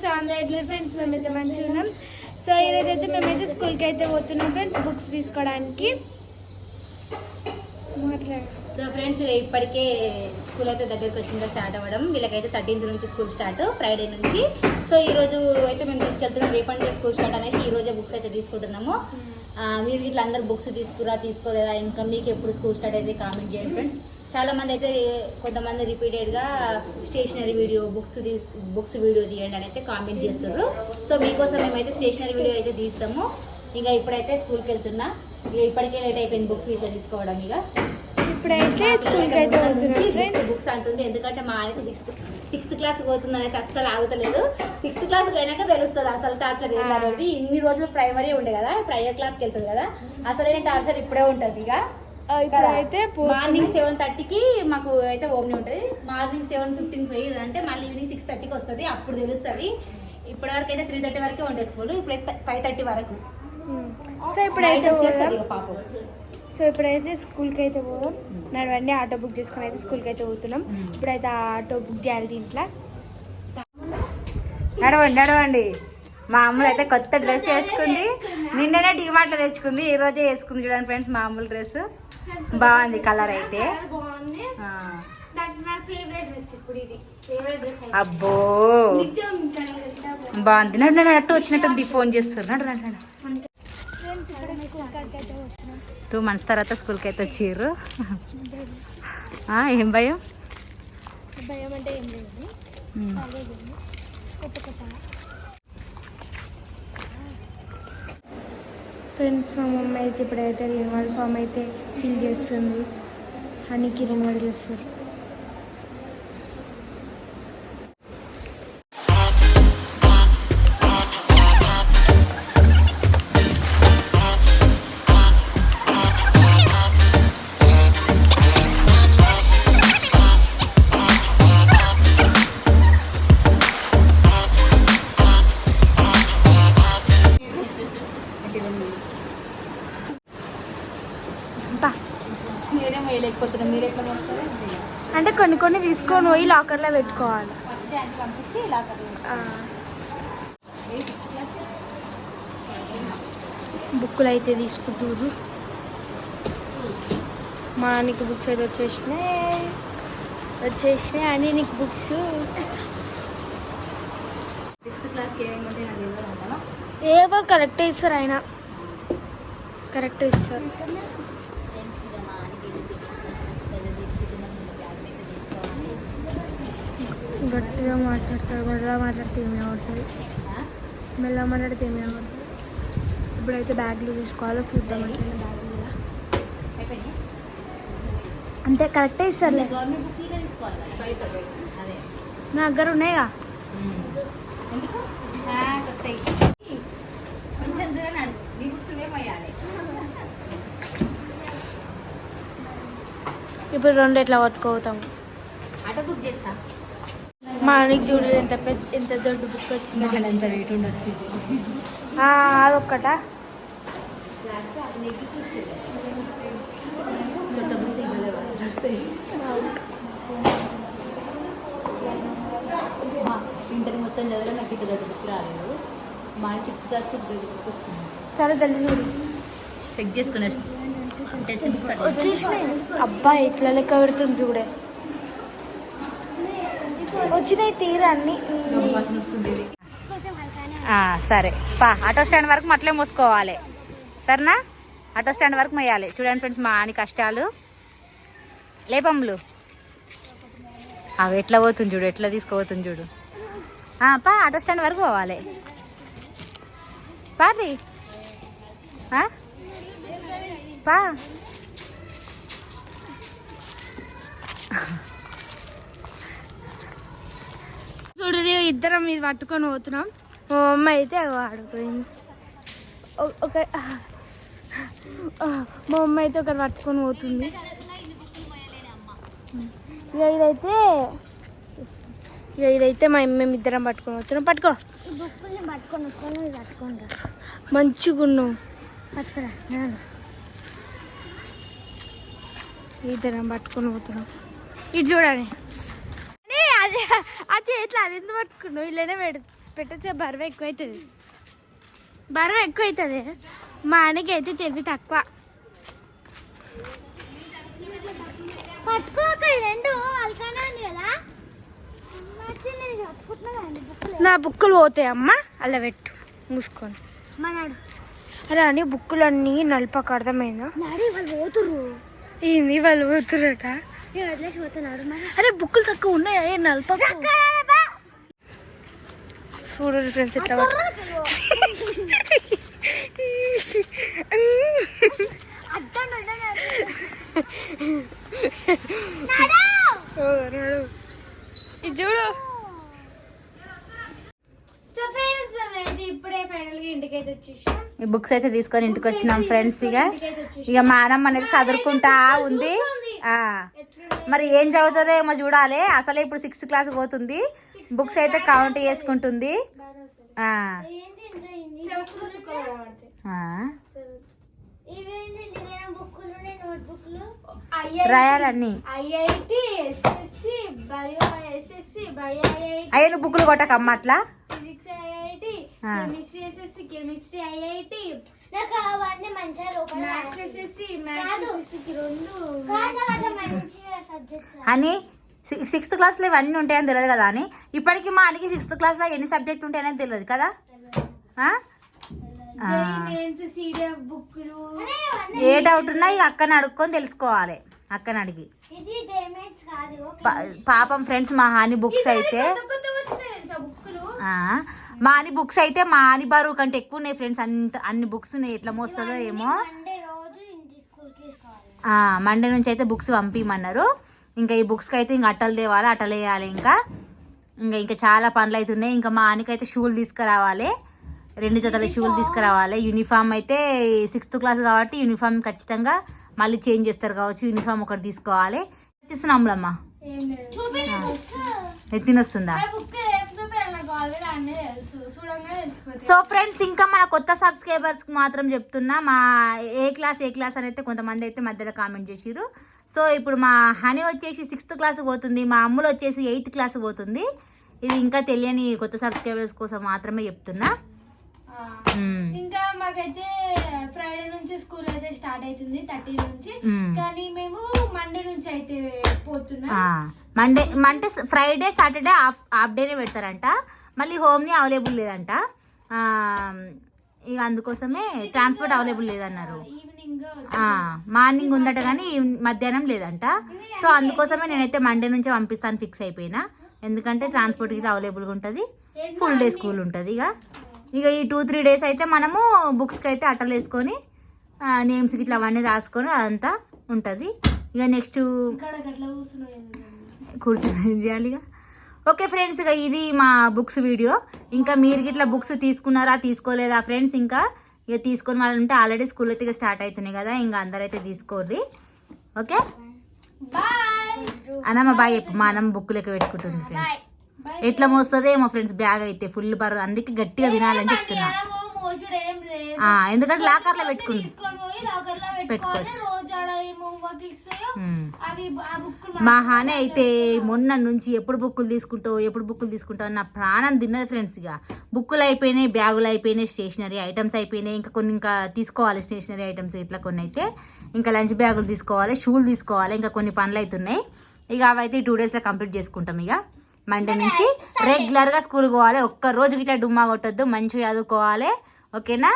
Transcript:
So అందరూ friends మేమైతే మంచిగా ఉన్నాం. సో ఈరోజు అయితే మేమైతే స్కూల్కి అయితే పోతున్నాం ఫ్రెండ్స్ బుక్స్ తీసుకోవడానికి సో ఫ్రెండ్స్ ఇప్పటికే స్కూల్ అయితే దగ్గరికి వచ్చిందో స్టార్ట్ అవ్వడం. వీళ్ళకైతే థర్టీన్త్ నుంచి స్కూల్ స్టార్ట్ ఫ్రైడే నుంచి. సో ఈ రోజు అయితే మేము తీసుకెళ్తున్నాం నుంచి స్కూల్ స్టార్ట్ అనేసి ఈ రోజే బుక్స్ అయితే తీసుకుంటున్నాము. ఆ, మీరు ఇట్లా అందరు బుక్స్ తీసుకురా తీసుకోలేదా? ఇంకా మీకు ఎప్పుడు స్కూల్ స్టార్ట్ అయితే కామెంట్ చేయండి ఫ్రెండ్స్ చాలా మంది అయితే కొంతమంది రిపీటెడ్గా stationery video books books video తీయండి అని అయితే కామెంట్ చేస్తారు సో మీకోసం మేమైతే స్టేషనరీ వీడియో అయితే తీస్తాము. ఇంకా ఇప్పుడైతే స్కూల్కి వెళ్తున్నా. ఇక ఇప్పటికే లేట్ అయిపోయింది బుక్స్ ఇట్లా తీసుకోవడం ఇక. ఇప్పుడైతే స్కూల్కి అయితే బుక్స్ అంటుంది. ఎందుకంటే మా ఆయనకి సిక్స్త్ సిక్స్త్ క్లాస్ పోతుందని అయితే అస్సలు ఆగుతలేదు. సిక్స్త్ క్లాస్ అయినాక తెలుస్తుంది అసలు టార్చర్ ఏంటనేది ఇన్ని రోజులు ప్రైమరీ ఉండే కదా ఇప్పుడు హయ్యర్ క్లాస్కి వెళ్తుంది కదా. అసలైన టార్చర్ ఇప్పుడే ఉంటుంది ఇక. ఇప్పుడైతే మార్నింగ్ సెవెన్ థర్టీకి మాకు అయితే ఓమ్ని ఉంటుంది. మార్నింగ్ సెవెన్ ఫిఫ్టీన్కి పోయేది అంటే మళ్ళీ ఈవినింగ్ సిక్స్ థర్టీకి వస్తుంది. అప్పుడు తెలుస్తుంది. ఇప్పటి వరకు అయితే త్రీ థర్టీ వరకే ఉండే స్కూల్. ఇప్పుడైతే ఫైవ్ థర్టీ వరకు. సో ఇప్పుడైతే పాపం. సో ఇప్పుడైతే స్కూల్కి అయితే పోదాం. నడవండి ఆటో బుక్ చేసుకొని అయితే స్కూల్కి అయితే పోతున్నాం. ఇప్పుడైతే ఆ ఆటో బుక్ చేయాలి దీంట్లో నడవండి నడవండి. మా అమ్ములు అయితే కొత్త డ్రెస్ వేసుకుంది. నిన్ననే డిమార్ట్లో తెచ్చుకుంది ఈ రోజే వేసుకుంది చూడండి ఫ్రెండ్స్ మా అమ్ముల డ్రెస్. బాగుంది కలర్ అయితే. బాగుంది. అబ్బో. బాగుంది. నడు నడు అట్టు వచ్చినట్టు ఫోన్ చేస్తారు నడు టూ మంత్స్ తర్వాత స్కూల్కి అయితే వచ్చిర్రు. ఆ, ఏం భయం? భయం అంటే ఏం లేదు. ఫ్రెండ్స్ మా మమ్మీ అయితే ఇప్పుడైతే రెన్యువల్ ఫామ్ అయితే ఫిల్ చేస్తుంది. హనీకి రెన్యువల్ చేస్తారు. కనుక్కొని కొన్ని కొన్ని తీసుకొని పోయి లాకర్లో పెట్టుకోవాలి. బుక్కులు అయితే తీసుకుంటారు మా నీకు బుక్స్ అయితే వచ్చేసినాయి. వచ్చేసినాయి. అని నీకు బుక్స్. ఏవో కరెక్ట్ ఇస్తారు ఆయన. కరెక్ట్ ఇస్తారు గట్టిగా మాట్లాడతారు మెల్లగా మాట్లాడితే ఏమి అవుతుంది? మెల్లగా మాట్లాడితే ఏమి అవుతుంది? ఇప్పుడైతే బ్యాగ్లు తీసుకోవాలో చూద్దాం అంటే బ్యాగ్లు. అంతే కరెక్టే ఇస్తారులే. నా దగ్గర ఉన్నాయిగా? కొత్తయి. కొంచెం దూరం అడుగు. నీ బుక్స్ మేము పోయాలి. ఇప్పుడు రెండు ఎట్లా పట్టుకోతాం? ఆటో బుక్ చేస్తా. మా నీకు చూడు ఎంత పెద్ద ఎంత దొడ్డు బుక్ వచ్చింది. ఎంత వెయిట్ ఉండొచ్చు. అదొక్కటా? ఇంటర్ మొత్తం చదివిన నాకు ఇంత బుక్ రాలేదు. మా సిక్స్త్ క్లాస్ బుక్ సరే జల్దీ చూడు. చెక్ చేసుకున్నా టెక్స్ట్ బుక్స్ అట్లా వచ్చేసినాయి. అబ్బా ఇట్లా లెక్క పెడుతుంది చూడే. వచ్చినాయి తీరా సరే. పా ఆటో స్టాండ్ వరకు అట్లే మూసుకోవాలి. సరేనా? ఆటో స్టాండ్ వరకు మొయ్యాలి చూడండి ఫ్రెండ్స్ మా అని కష్టాలు. లేపమ్ములు అవి ఎట్లా పోతుంది చూడు ఎట్లా తీసుకుపోతుంది చూడు. పా ఆటో స్టాండ్ వరకు పోవాలి. పాది పా. చూడు ఇద్దరం ఇది పట్టుకొని పోతున్నాం. మా అమ్మ అయితే వాడుకోయింది ఒక మా అమ్మ అయితే ఒకటి పట్టుకొని పోతుంది. ఇక ఇదైతే ఇక ఇదైతే మా మేము ఇద్దరం పట్టుకొని పోతున్నాం. పట్టుకో. పట్టుకొని వస్తాను పట్టుకోండి మంచిగా ఉన్నావు. పట్టుకురా ఇద్దరం పట్టుకొని పోతున్నాం. ఇది చూడండి. ఆ చేతిలో అది ఎందుకు పట్టుకున్నావు? ఇలానే పెడు పెట్టచ్చే బరువు ఎక్కువ అవుతుంది బరువు ఎక్కువ అవుతుంది మా ఆయనకి అయితే తెలివి తక్కువ. పట్టుకోక రెండు కదా. నా బుక్కులు? పోతాయి అమ్మ అలా పెట్టు మూసుకొని. మనాడు అరే అని బుక్కులన్నీ నలుపకు అర్థమైందా? ఏంది వాళ్ళు పోతురట అరే బుక్కులు తక్కువ ఉన్నాయా? ఏ నలుపకు. చూడు ఫ్రెండ్స్ ఇట్లా. ఇది చూడు సో ఫ్రెండ్స్ మేమైతే ఇప్పుడే ఫైనల్గా ఇంటికి అయితే వచ్చేసాం. ఈ బుక్స్ అయితే తీసుకొని ఇంటికి వచ్చినాం ఫ్రెండ్స్ ఇక. ఇక మా అన్నమ్మ అనేది చదువుకుంటా ఉంది. ఆ. మరి ఏం చదువుతుందో ఏమో చూడాలి. అసలే ఇప్పుడు సిక్స్త్ క్లాస్ పోతుంది. బుక్స్ అయితే కౌంట్ చేసుకుంటుంది. రాయాలన్నీ. IIT SSC bio SSC bio IIT. అయ్యే నువ్వు బుక్లు కొట్టకమ్మ అట్లా. Chemistry SSC chemistry IIT. నాకు అవన్నీ మంచిగా లోపల మ్యాథ్స్ ఎస్ఎస్సి మ్యాథ్స్ ఎస్ఎస్సి రెండు మంచిగా సబ్జెక్ట్స్ అని సిక్స్త్ క్లాస్లో ఇవన్నీ ఉంటాయని తెలియదు కదా అని. ఇప్పటికి మా అనికి సిక్స్త్ క్లాస్లో ఎన్ని సబ్జెక్ట్ ఉంటాయని తెలియదు కదా? ఏ డౌట్ ఉన్నా ఈ అక్కని అడుక్కొని తెలుసుకోవాలి. అక్కని అడిగి. పాపం ఫ్రెండ్స్ మా హాని బుక్స్ అయితే. మా అని బుక్స్ అయితే మా అని బరువు కంటే ఎక్కువ ఉన్నాయి ఫ్రెండ్స్. అంత అన్ని బుక్స్ ఉన్నాయి. ఎట్లా మోస్తుందో ఏమో. మండే నుంచి అయితే బుక్స్ పంపిమన్నారు. ఇంకా ఈ బుక్స్కి అయితే ఇంకా అట్టలు తేవాలి అట్టలు వేయాలి ఇంకా. ఇంకా ఇంకా చాలా పనులు అయితే ఉన్నాయి. ఇంకా మా ఆనికైతే షూలు తీసుకురావాలి. రెండు జతల షూలు తీసుకురావాలి. యూనిఫామ్ అయితే సిక్స్త్ క్లాస్ కాబట్టి యూనిఫామ్ ఖచ్చితంగా మళ్ళీ చేంజ్ చేస్తారు కావచ్చు. యూనిఫామ్ ఒకటి తీసుకోవాలి. చేస్తున్నాంలమ్మా ఏం సో ఫ్రెండ్స్ ఇంకా మన కొత్త సబ్స్క్రైబర్స్ మాత్రం చెప్తున్నా మా ఏ క్లాస్ ఏ క్లాస్ అని అయితే కొంతమంది అయితే మధ్యలో కామెంట్ చేసిరు సో ఇప్పుడు మా హనీ వచ్చేసి సిక్స్త్ క్లాస్ పోతుంది మా అమ్ములు వచ్చేసి ఎయిత్ క్లాస్ పోతుంది. ఇది ఇంకా తెలియని కొత్త సబ్స్క్రైబర్స్ కోసం మాత్రమే చెప్తున్నా. ఇంకా మాకైతే ఫ్రైడే నుంచి స్కూల్ అయితే స్టార్ట్ అవుతుంది థర్టీ నుంచి. కానీ మేము మండే నుంచి అయితే పోతున్నాం. మండే అంటే ఫ్రైడే సాటర్డే హాఫ్ హాఫ్ డేనే పెడతారంట. మళ్ళీ హోమ్ని అవైలబుల్ లేదంట. ఇక అందుకోసమే ట్రాన్స్పోర్ట్ అవైలబుల్ లేదన్నారు. మార్నింగ్ ఉందట కానీ మధ్యాహ్నం లేదంట. సో అందుకోసమే నేనైతే మండే నుంచే పంపిస్తాను ఫిక్స్ అయిపోయినా. ఎందుకంటే ట్రాన్స్పోర్ట్ గిట్లా అవైలబుల్గా ఉంటుంది. ఫుల్ డే స్కూల్ ఉంటుంది ఇక. ఇక ఈ టూ త్రీ డేస్ అయితే మనము బుక్స్కి అయితే అట్టలు వేసుకొని నేమ్స్ గిట్లా అవన్నీ రాసుకొని అదంతా ఉంటుంది. ఇక నెక్స్ట్ కూర్చొని ఏం చేయాలి ఇక ఓకే ఫ్రెండ్స్ ఇక ఇది మా బుక్స్ వీడియో. ఇంకా మీరు గిట్లా బుక్స్ తీసుకున్నారా తీసుకోలేదా ఫ్రెండ్స్? ఇంకా ఇక తీసుకొని వాళ్ళు ఉంటే ఆల్రెడీ స్కూల్ అయితే ఇక స్టార్ట్ అవుతున్నాయి కదా ఇంకా అందరైతే తీసుకోర్రి ఓకే? బాయ్ అన్నమ్మ బాయ్ చెప్పు. మా బుక్ లెక్క పెట్టుకుంటుంది ఫ్రెండ్స్. ఎట్లా మోస్తుందో ఏమో ఫ్రెండ్స్ బ్యాగ్ అయితే ఫుల్ బరువు. అందుకే గట్టిగా తినాలని చెప్తున్నా. ఎందుకంటే లాకర్లో పెట్టుకుంది తీసుకొని పోయి లాకర్లో పెట్టుకోవాలి. పెట్టుకోవచ్చు. రోజు ఆడ ఏమో హోంవర్క్ ఇస్తాయో ఉమ్. అవి ఆ బుక్ మా హానే అయితే మొన్న నుంచి ఎప్పుడు బుక్కులు తీసుకుంటావు ఎప్పుడు బుక్కులు తీసుకుంటావు నా ప్రాణం తిన్నది ఫ్రెండ్స్ ఇక బుక్కులు అయిపోయినాయి బ్యాగులు అయిపోయినాయి స్టేషనరీ ఐటమ్స్ అయిపోయినాయి ఇంకా కొన్ని ఇంకా తీసుకోవాలి స్టేషనరీ ఐటమ్స్ ఇట్లా కొన్ని అయితే. ఇంకా లంచ్ బ్యాగులు తీసుకోవాలి షూలు తీసుకోవాలి ఇంకా కొన్ని పనులు అవుతున్నాయి ఇక అవైతే టూ డేస్లో కంప్లీట్ చేసుకుంటాం ఇక. మండే నుంచి రెగ్యులర్గా స్కూల్ పోవాలి ఒక్క రోజు ఇట్లా డుమ్మా కొట్టద్దు మంచిగా చదువుకోవాలి. ఓకేనా?